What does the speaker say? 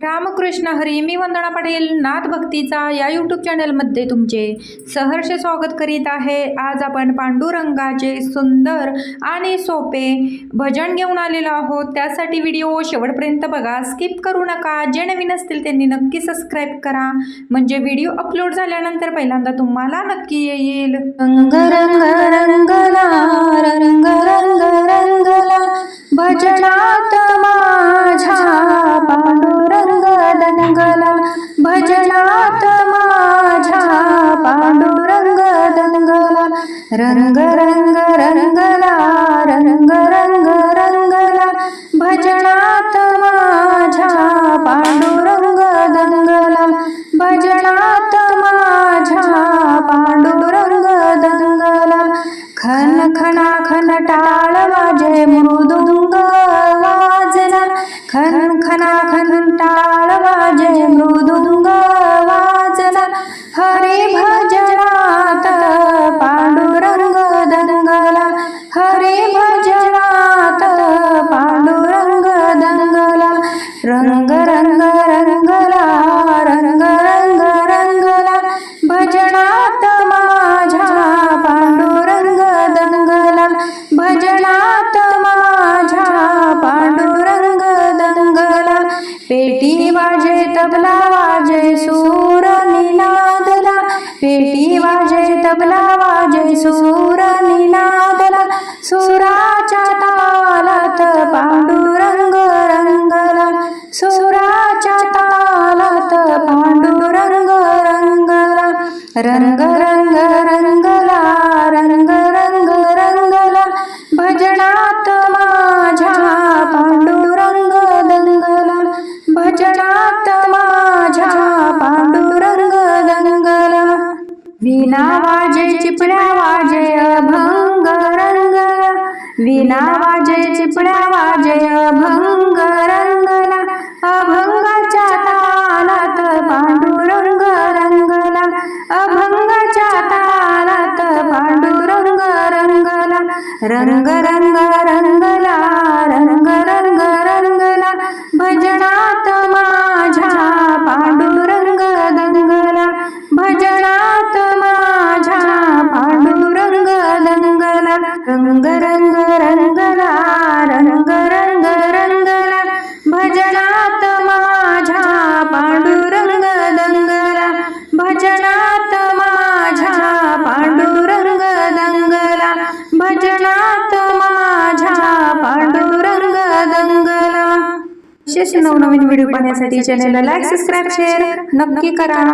रामकृष्ण हरी मी वंदना पाटील नाथ भक्तीचा या यूट्यूब चॅनलमध्ये तुमचे सहर्ष स्वागत करीत आहे. आज आपण पांडुरंगाचे सुंदर आणि सोपे भजन घेऊन आलेलो आहोत. त्यासाठी व्हिडिओ शेवटपर्यंत बघा. स्किप करू नका. जे नवीन असतील त्यांनी नक्की सबस्क्राईब करा. म्हणजे व्हिडिओ अपलोड झाल्यानंतर पहिल्यांदा तुम्हाला नक्की येईल. रंग रंग रंग रंग रंग रंगला रंग रंग रंगला. भजनात माझ्या पांडुरंग दंगला भजनात माझ्या पांडुरंग दंगला खन खना खन टाळ वाजे मृदुंग वाजला. खन खना खन टाळ वाजे मृदुंग वाजला. हरी भर रंग रंगला रंग रंग रंगला भजनात माझ्या पांडुरंग दंगला भजनात माझ्या पांडुरंग दंगला पेटी वाजे तबला वाजे सूर निनादला पेटी वाजे तबला वाजे सूर निनादला सुराच्या तालात पांडुरंग रंगला सुराच्या रंग रंग रंगला रंग रंग रंगला भजनात माझ्या पांडुरंग दंगला भजनात माझ्या पांडुरंग दंगला विना वाजे चिपड्या वाजे अभंग रंगला विना वाजे चिपड्या वाजे अभंग रंग रंग रंगला रंग रंग रंगला भजना असेच नवनवीन व्हिडिओ पाहण्यासाठी चॅनलला लाईक सबस्क्राईब शेअर नक्की करा.